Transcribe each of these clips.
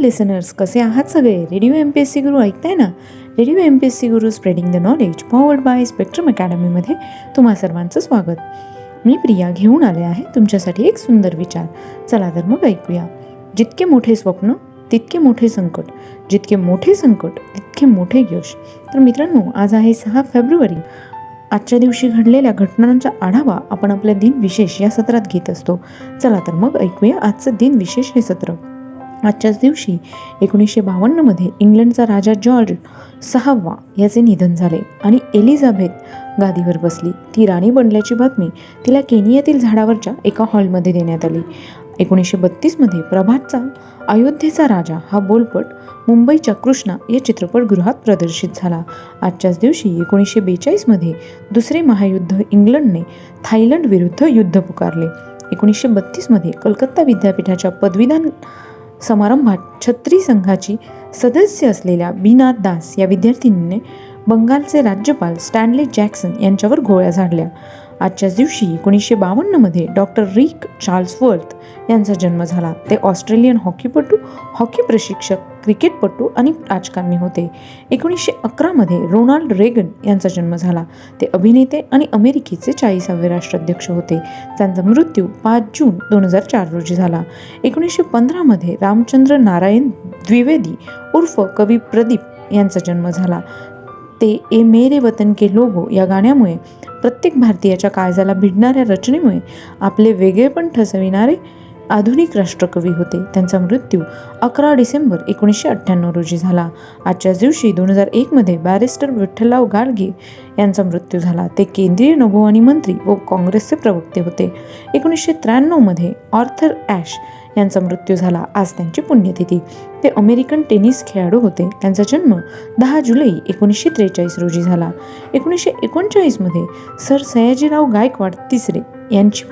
Listeners कसे आहात सगळे? Radio M P S C Guru ऐकताय ना? Radio M P S C Guru spreading the knowledge powered by Spectrum अकॅडमीमध्ये तुम्हा सर्वांचं स्वागत. मी प्रिया घेऊन आले आहे तुमच्यासाठी एक सुंदर विचार. चला तर मग ऐकूया. जितके मोठे स्वप्न तितके मोठे संकट. जितके मोठे संकट तितके मोठे यश. तर मित्रांनो आज आहे सहा फेब्रुवारी. आजच्या दिवशी घडलेल्या घटनांचा आढावा आपण आपल्या दिन विशेष या सत्रात घेत असतो. चला तर मग ऐकूया आजचं दिन विशेष हे सत्र. आजच्याच दिवशी एकोणीसशे बावन्नमध्ये इंग्लंडचा राजा जॉर्ज सहावा याचे निधन झाले आणि एलिझाबेथ गादीवर बसली. ती राणी बनल्याची बातमी तिला केनियातील झाडावरच्या एका हॉलमध्ये देण्यात आली. एकोणीसशे बत्तीसमध्ये प्रभातचा अयोध्येचा राजा हा बोलपट मुंबईच्या कृष्णा या चित्रपटगृहात प्रदर्शित झाला. आजच्याच दिवशी एकोणीसशे बेचाळीसमध्ये दुसरे महायुद्ध इंग्लंडने थायलंड विरुद्ध युद्ध पुकारले. एकोणीसशे बत्तीसमध्ये कलकत्ता विद्यापीठाच्या पदवीदान समारंभात छत्री संघाची सदस्य असलेल्या बीनाथ दास या विद्यार्थिनीने बंगालचे राज्यपाल स्टॅनले जॅक्सन यांच्यावर गोळ्या झाडल्या. आजच्याच दिवशी एकोणीसशे बावन्नमध्ये डॉक्टर रिक चार्ल्सवर्थ यांचा जन्म झाला. ते ऑस्ट्रेलियन हॉकीपटू हॉकी प्रशिक्षक क्रिकेटपटू आणि राजकारणी होते. एकोणीसशे अकरामध्ये रोनाल्ड रेगन यांचा जन्म झाला. ते अभिनेते आणि अमेरिकेचे चाळीसावे राष्ट्राध्यक्ष होते. त्यांचा मृत्यू पाच जून दोन हजार चार रोजी झाला. एकोणीसशे पंधरामध्ये रामचंद्र नारायण द्विवेदी उर्फ कवी प्रदीप यांचा जन्म झाला. ते ए मेरे वतन के लोगो या गाण्यामुळे प्रत्येक भारतीयाच्या काळजाला भिडणाऱ्या रचनेमुळे आपले वेगळेपण ठसविणारे आधुनिक राष्ट्रकवी होते. त्यांचा मृत्यू अकरा डिसेंबर एकोणीसशे अठ्ठ्याण्णव रोजी झाला. आजच्याच दिवशी दोन हजार एकमध्ये बॅरिस्टर विठ्ठलराव गाडगे यांचा मृत्यू झाला. ते केंद्रीय नभोवाणी मंत्री व काँग्रेसचे प्रवक्ते होते. एकोणीसशे त्र्याण्णवमध्ये ऑर्थर ॲश यांचा मृत्यू झाला. आज त्यांची पुण्यतिथी. ते अमेरिकन टेनिस खेळाडू होते. त्यांचा जन्म दहा जुलै एकोणीसशे त्रेचाळीस रोजी झाला. एकोणीसशे एकोणचाळीसमध्ये सर सयाजीराव गायकवाड तिसरे यांची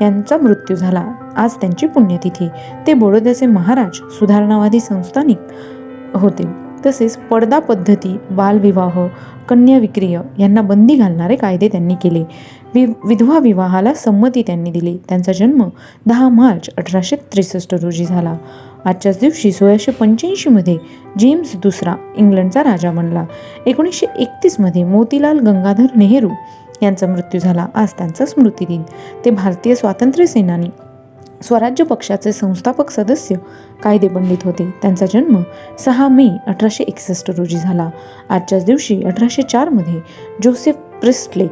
यांचा मृत्यू झाला. आज त्यांची पुण्यतिथी. ते बडोद्याचे महाराज सुधारणावादी संस्थानिक होते. तसेच पडदा पद्धती बालविवाह कन्या विक्रिय यांना बंदी घालणारे कायदे त्यांनी केले. वि विधवा विवाहाला संमती त्यांनी दिली. त्यांचा जन्म दहा मार्च अठराशे त्रेसष्ट रोजी झाला. आजच्याच दिवशी सोळाशे पंच्याऐंशीमध्ये जेम्स दुसरा इंग्लंडचा राजा बनला. एकोणीसशे एकतीसमध्ये मोतीलाल गंगाधर नेहरू यांचा मृत्यू झाला. आज त्यांचा स्मृतिदिन. ते भारतीय स्वातंत्र्य सेनानी स्वराज्य पक्षाचे संस्थापक सदस्य कायदे पंडित होते. त्यांचा जन्म सहा मे अठराशे एकसष्ट रोजी झाला. आजच्याच दिवशी अठराशे चारमध्ये जोसेफ प्रिस्टले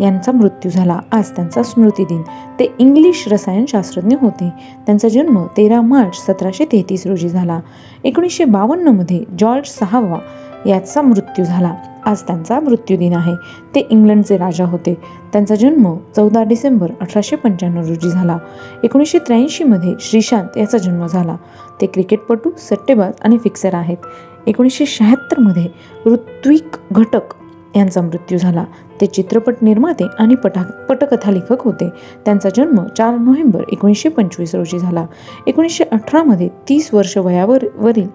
यांचा मृत्यू झाला. आज त्यांचा स्मृतिदिन ते इंग्लिश रसायनशास्त्रज्ञ होते. त्यांचा जन्म तेरा मार्च सतराशे तेहतीस रोजी झाला. एकोणीसशे बावन्नमध्ये जॉर्ज सहावा याचा मृत्यू झाला. आज त्यांचा मृत्यूदिन आहे. ते इंग्लंडचे राजा होते. त्यांचा जन्म चौदा डिसेंबर अठराशे पंच्याण्णव रोजी झाला. एकोणीसशे त्र्याऐंशीमध्ये श्रीशांत याचा जन्म झाला. ते क्रिकेटपटू सट्टेबाज आणि फिक्सर आहेत. एकोणीसशे शहात्तरमध्ये ऋत्विक घटक यांचा मृत्यू झाला. ते चित्रपट निर्माते आणि पटा पटकथा लेखक होते. त्यांचा जन्म चार नोव्हेंबर एकोणीसशे पंचवीस रोजी झाला. एकोणीसशे अठरामध्ये तीस वर्ष वयावर वरील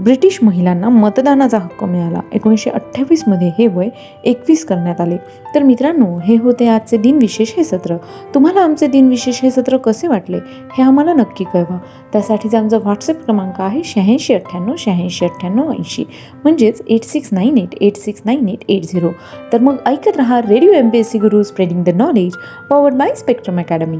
ब्रिटिश महिलांना मतदानाचा हक्क मिळाला. एकोणीसशे अठ्ठावीसमध्ये हे वय एकवीस करण्यात आले. तर मित्रांनो हे होते आजचे दिनविशेष हे सत्र. तुम्हाला आमचे दिनविशेष हे सत्र कसे वाटले हे आम्हाला नक्की कळवा. त्यासाठीचा आमचा व्हॉट्सअप क्रमांक आहे शहाऐंशी अठ्ठ्याण्णव शहाऐंशी अठ्ठ्याण्णव ऐंशी. म्हणजेच eight six nine eight eight six nine eight eight zero तर मग ऐकत रहा radio M P S C Guru spreading the knowledge powered by Spectrum Academy